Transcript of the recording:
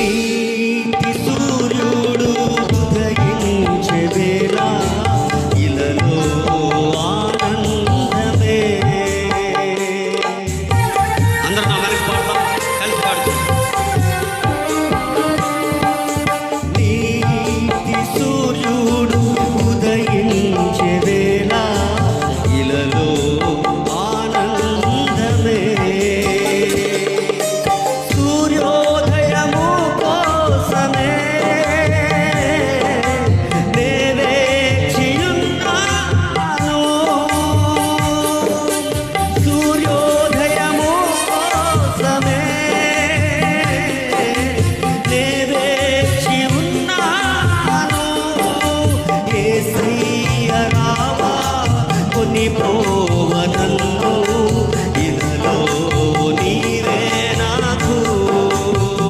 need పోవనల్లో